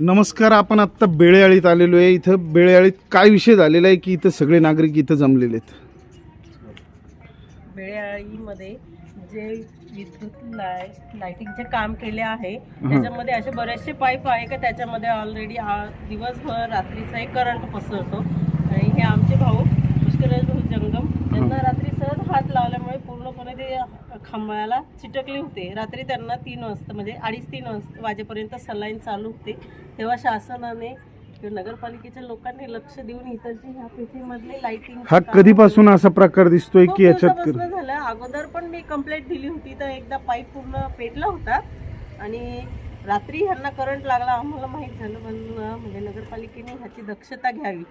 नमस्कार आपण आत्ता बेळेआळीत आलेलो आहे. इथं बेळेआळीत काय विषय झालेला आहे की इथं सगळे नागरिक इथं जमलेले आहेत? बेळेआळीमध्ये जे विद्युत लाय लाईटिंगचे काम केले आहे त्याच्यामध्ये असे बरेचसे पाईप आहे का त्याच्यामध्ये ऑलरेडी दिवसभर रात्रीचाही करंट पसरतो. आणि हे आमचे भाऊ पुष्कराज भाऊ जंगम हात लावल्यामुळे पूर्णपणे ते खांबाला चिटकले होते. रात्री त्यांना तीन वाजता म्हणजे अडीच तीन वाजता वाजेपर्यंत सलाईन चालू होते. तेव्हा शासनाने नगरपालिकेच्या लोकांनी लक्ष देऊन इथलची ह्या पेठीमधले लाईटिंग हा कधीपासून असा प्रकार दिसतोय की याच्यात झालं. अगोदर पण मी कंप्लेंट दिली होती. तर एकदा पाईप पूर्ण पेटला होता. आणि रात्री ह्यांना करंट लागला आम्हाला माहीत झालं पण अं, म्हणजे नगरपालिकेने ह्याची दक्षता घ्यावी.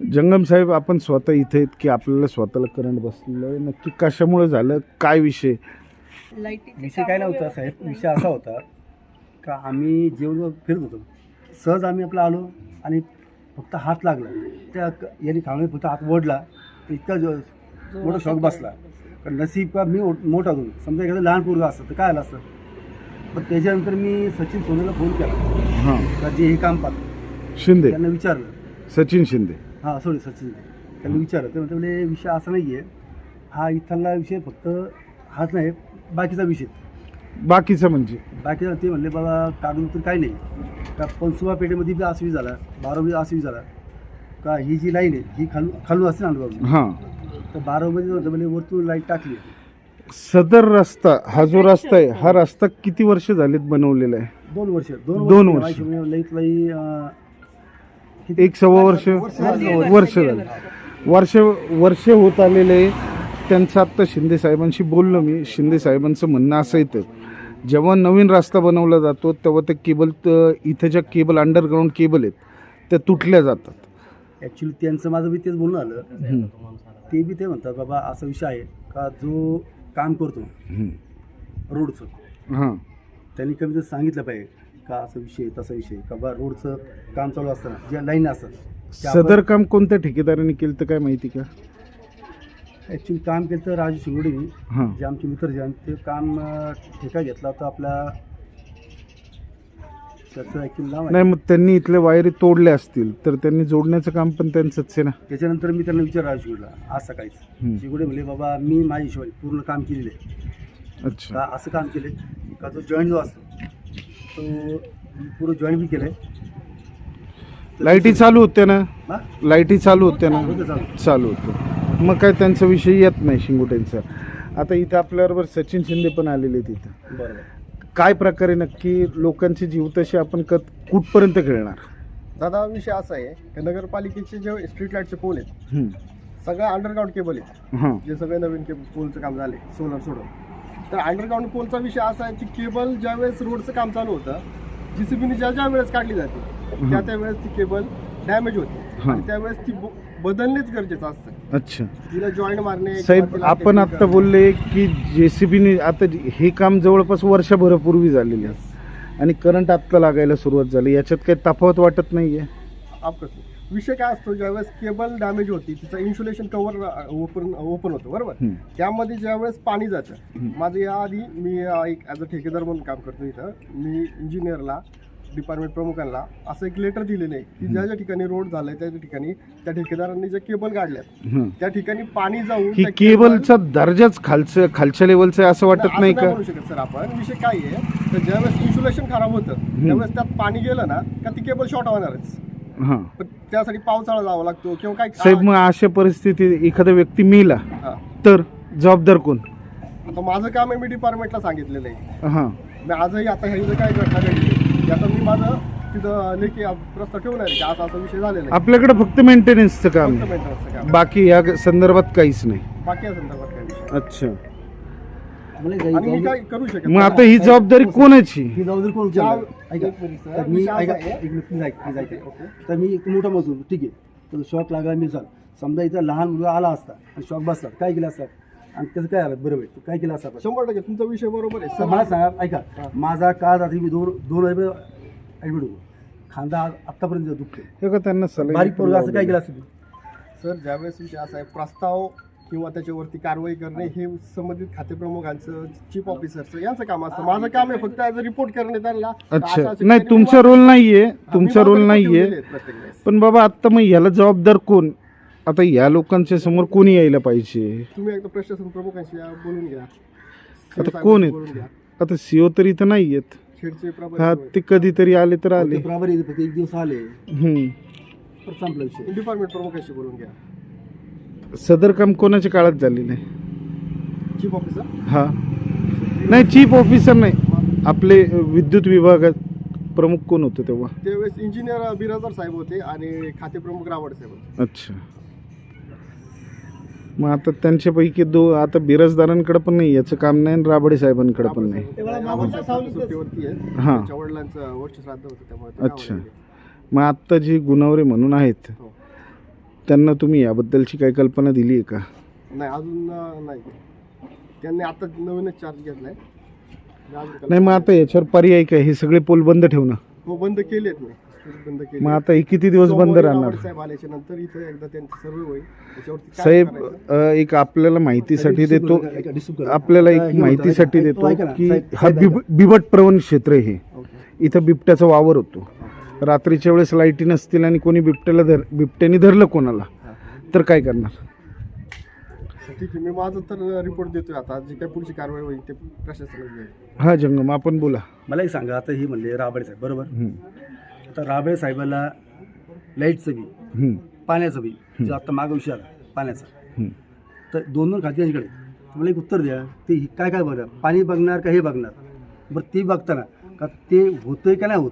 जंगम साहेब आपण स्वतः इथे आहेत की आपल्याला स्वतःला करंट बसलेलं नक्की कशामुळे झालं? काय विषय? विषय काय नव्हता साहेब? विषय असा होता का आम्ही जेवण फिरत होतो. सहज आम्ही आपला आलो आणि फक्त हात लागला. त्या याने खाणे फक्त हात ओढला. इतका जो नाही. मोठा शॉक बसला. कारण नसीब का मी मोठा होतो. समजा एखादं लहान पोरगं असतं तर काय आलं असतं? पण त्याच्यानंतर मी सचिन सोनेला फोन केला. हां. का जे हे काम पाहतं. शिंदे. त्यांना विचारलं. सचिन शिंदे. हां सॉरी सचिन त्यांना विचारलं. ते म्हणते विषय असा नाही आहे हा इथला विषय फक्त हाच नाही बाकीचा विषय. बाकीचं म्हणजे? बाकी ते म्हणले बाबा कागदपत्र काही नाही. का पंचोबा पेठेमध्ये बी आसवी झाला बारावी आसवी झाला. का ही जी लाईन आहे ही खालू खालू असते ना बाबा हां. तर बारावीमध्ये होतं म्हणजे वरतून लाइट टाकली. सदर रस्ता हा जो रस्ता आहे हा रस्ता किती वर्ष झालेत बनवलेला आहे? दोन वर्ष दोन दोन वर्ष. वर्ष. म्हणजे लईत लई अं, किती? एक सव्वा वर्ष. वर्ष झालं. वर्ष वर्ष होत आलेले त्यांचं आत्ता शिंदे साहेबांशी बोललो मी. शिंदे साहेबांचं म्हणणं असं येतं जेव्हा नवीन रस्ता बनवला जातो तेव्हा ते केबल इथे ज्या केबल अंडरग्राऊंड केबल आहेत त्या तुटल्या जातात. ॲक्च्युली त्यांचं माझं बी तेच बोलणं आलं. ते बी ते म्हणतात बाबा असा विषय आहे का जो काम करतो. रोडचं? हां. त्यांनी कमी सांगितलं पाहिजे. का असा विषय तसा विषय. का बा रोडचं काम चालू असताना ज्या लाईन असतात त्या आपण- सदर काम कोणत्या ठेकेदाराने केलं तर काय माहिती का? ॲक्च्युली काम केलं तर राजू शिंगोडेनी हां. जे आमचे मित्र जे आहेत ते काम अं, ठेका घेतला होता आपला त्याचं ॲक्च्युली नाव आहे. नाही मग त्यांनी इथल्या वायरी तोडल्या असतील तर त्यांनी जोडण्याचं काम पण त्यांचंच आहे ना? त्याच्यानंतर मी त्यांना विचार राजू शिंगोडला आज सकाळीच हम्म. शिंगोडे म्हणले बाबा मी माझ्या हिशोबाने पूर्ण काम केलेलं आहे. अच्छा. का असं काम केले का जो जॉईंट जो असतो तो पूर्ण जॉईंट बी केलं आहे लाईटी चालू होत्या ना? हां? लाईटी चालू होत्या ना? होतं चालू चालू होतं मग काय त्यांचा विषय येत नाही शिंगोट्यांचा. आता इथं आपल्याबरोबर सचिन शिंदे पण आलेले आहेत इथं. बरोबर. काय प्रकारे नक्की लोकांचे जीव तसे आपण कत कुठपर्यंत खेळणार? दादा विषय असा आहे की नगरपालिकेचे जे स्ट्रीट लाईटचे पोल आहेत हम्म. सगळं अंडरग्राऊंड केबल आहेत. हां. जे सगळे नवीन केबल पोलचं काम झाले सोलर सोडून. तर अंडरग्राऊंड पोलचा विषय असा आहे की केबल ज्यावेळेस रोडचं काम चालू होतं जी सी बीने ज्या ज्या वेळेस काढली जाते त्या त्यावेळेस ती केबल डॅमेज होते. आणि त्यावेळेस ती बदलणेच गरजेचं असतं. अच्छा. तिला जॉईंट मारणे साहेब आपण आत्ता बोलले की जे सी बीने आता हे काम जवळपास वर्षभरापूर्वी झालेले आहे. आणि करंट आत्ता लागायला सुरुवात झाली. याच्यात काही तफावत वाटत नाही आहे अपघात विषय काय असतो ज्यावेळेस केबल डॅमेज होती तिचं इन्सुलेशन कव्हर ओपन ओपन होतं बरोबर. त्यामध्ये ज्यावेळेस पाणी जातं. माझं याआधी मी अ, एक ॲज अ ठेकेदार म्हणून काम करतो इथं मी इंजिनियरला डिपार्टमेंट प्रमुखांना असं एक लेटर दिलेलं आहे की ज्या ज्या ठिकाणी रोड झालाय त्या ठिकाणी त्या ठेकेदारांनी ज्या केबल काढल्यात. त्या ठिकाणी पाणी जाऊन केबलचा दर्जाच खालचं खालच्या लेवलचं असं वाटत नाही का शकत सर आपण विषय काय आहे तर ज्यावेळेस इन्सुलेशन खराब होतं त्यावेळेस त्यात पाणी गेलं ना का ती केबल शॉर्ट होणारच हां. पण त्यासाठी पावसाळा जावा लागतो किंवा काय साहेब मग अशा परिस्थितीत एखादा व्यक्ती मेला हा. तर जबाबदार कोण? आता माझं काम आहे मी डिपार्टमेंटला सांगितलेलं आहे. हां. मी आजही आता इथं काय घटना घडली याचा मी माझं तिथं लेखी प्रस्ताव ठेवणार आहे की असा असा विषय झालेला आहे. आपल्याकडे फक्त मेंटेनन्सचं काम फक्त आहे. maintenance चं काम. बाकी या संदर्भात काहीच नाही. बाकी या संदर्भात काही विषय अच्छा. आणि मी जाई- काय करू शकत मग आता ही जबाबदारी कोणाची ही जबाबदारी कोण ज्या- उचलणार? ऐका एक मिनिट सर, तर मी विषय असा ऐका आहे- एक मिनिट please ऐक- please ऐका. तर मी एक मोठा मजूर ठीक आहे. तर शॉक लागला मी चाल. समजा इथं लहान मुलगा आला असता आणि शॉक बसला काय केलं असतं? आणि त्याचं काय आलं बरोबर आहे. काय केलं असतं? आपण? शंभर टक्के तुमचा विषय बरोबर आहे तर मला सांगा ऐका. माझा काल रात्री मी दोन दोन ॲडमिट होतो खांदा आत्तापर्यंत दुखतो हे का त्यांना सलाईन बारीक पोरगा असं काय केलं असतं? सर ज्यावेळेस विषय असा आहे प्रस्ताव किंवा त्याच्यावरती कारवाई करणे हे. संबंधित खातेप्रमुखांचं चीफ ऑफिसरचं यांचं काम असतं. माझं काम आहे फक्त ॲज अ रिपोर्ट करणे त्यांना. अच्छा. नाही तुमचा रोल नाहीये. तुमचा रोल नाहीये. पण बाबा आता मग याला जबाबदार कोण? आता या लोकांच्या समोर कोणी यायला पाहिजे? तुम्ही एकदा प्रशासन प्रमुखांशी बोलून घ्या. आता कोण आहेत? आता सीओ तर इथं नाही आहेत. हा ते कधीतरी आले तर आले. एक दिवस आले. डिपार्टमेंट प्रमुखांशी बोलून घ्या. सदर काम कोणाच्या काळात झालेलं आहे? चीफ ऑफिसर हा. नाही चीफ ऑफिसर नाही. आपले विद्युत विभागात प्रमुख कोण होते तेव्हा? त्यावेळेस इंजिनियर बिराजदार साहेब होते आणि खाते प्रमुख रावड साहेब होते. अच्छा. मग आता त्यांच्यापैकी दो आता बिराजदारांकडे पण नाही याचं काम नाही आणि राबडे साहेबांकडे पण नाही. सुट्टीवरती आहे हां. त्यांच्या वडिलांचं वर्ष श्राद्ध होतं त्यामुळे ते अच्छा. गावाला गेले. मग आत्ता जे गुणावरे म्हणून आहेत हो. त्यांना तुम्ही याबद्दलची काही कल्पना दिली आहे का? नाही अजून अं, नाही. त्यांनी आता नवीनच चार्ज घेतलाय. नाही मग आता याच्यावर पर्याय काय? हे सगळे पोल बंद ठेवणं. हो बंद केलेत मी बंद केले मग आता हे किती दिवस बंद राहणार? साहेब आल्याच्यानंतर इथं एकदा त्यांची सर्वे होईल. त्याच्यावरती काय साहेब करायचं? अ, एक आपल्याला माहितीसाठी देतो. आपल्याला एक होतं, माहितीसाठी देतो की हा बिब बिबट प्रवण क्षेत्र आहे हे. इथं बिबट्याचा वावर होतो. रात्रीच्या वेळेस लाईटी नसतील आणि कोणी बिबट्याला धर बिबट्याने धरलं कोणाला तर काय करणार? ठीक आहे मी माझं तर रिपोर्ट देतोय आता. जी काही पुढची कारवाई होईल ते प्रशासनाला घेईल हा जंगम आपण बोला. मला एक सांगा आता ही म्हणले राबडे साहेब बरोबर? आता राबडे साहेबाला लाईटचं बी हम्म, पाण्याचं बी जो आता मागं विषय आला पाण्याचा. हम्म. तर दोन दोन खाते यांच्याकडे मला एक उत्तर द्या ते ही- काय काय बघणार पाणी बघणार का हे बघणार? बरं ते बघताना का ते होतंय का नाही होत?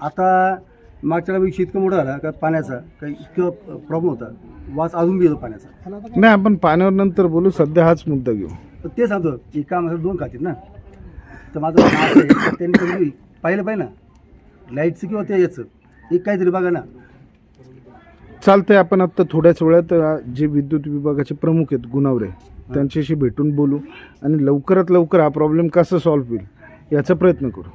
आता मागच्या विषय इतकं मोठा झाला का पाण्याचा काही इतकं प्रॉब्लेम होता. वास अजून बी येतो पाण्याचा. नाही आपण पाण्यावर नंतर बोलू सध्या हाच मुद्दा घेऊ. तर ते सांगतो की काम असं दोन खातीत ना. तर माझं असं आहे त्यांनी कधी पाहिलं पाहिजे ना. लाईटचं किंवा ते याचं एक काहीतरी बघा ना. चालतंय आपण आत्ता थोड्याच वेळात अ, जे विद्युत विभागाचे प्रमुख आहेत गुणावरे त्यांच्याशी भेटून बोलू. आणि लवकरात लवकर हा प्रॉब्लेम कसा सॉल्व्ह होईल याचा प्रयत्न करू.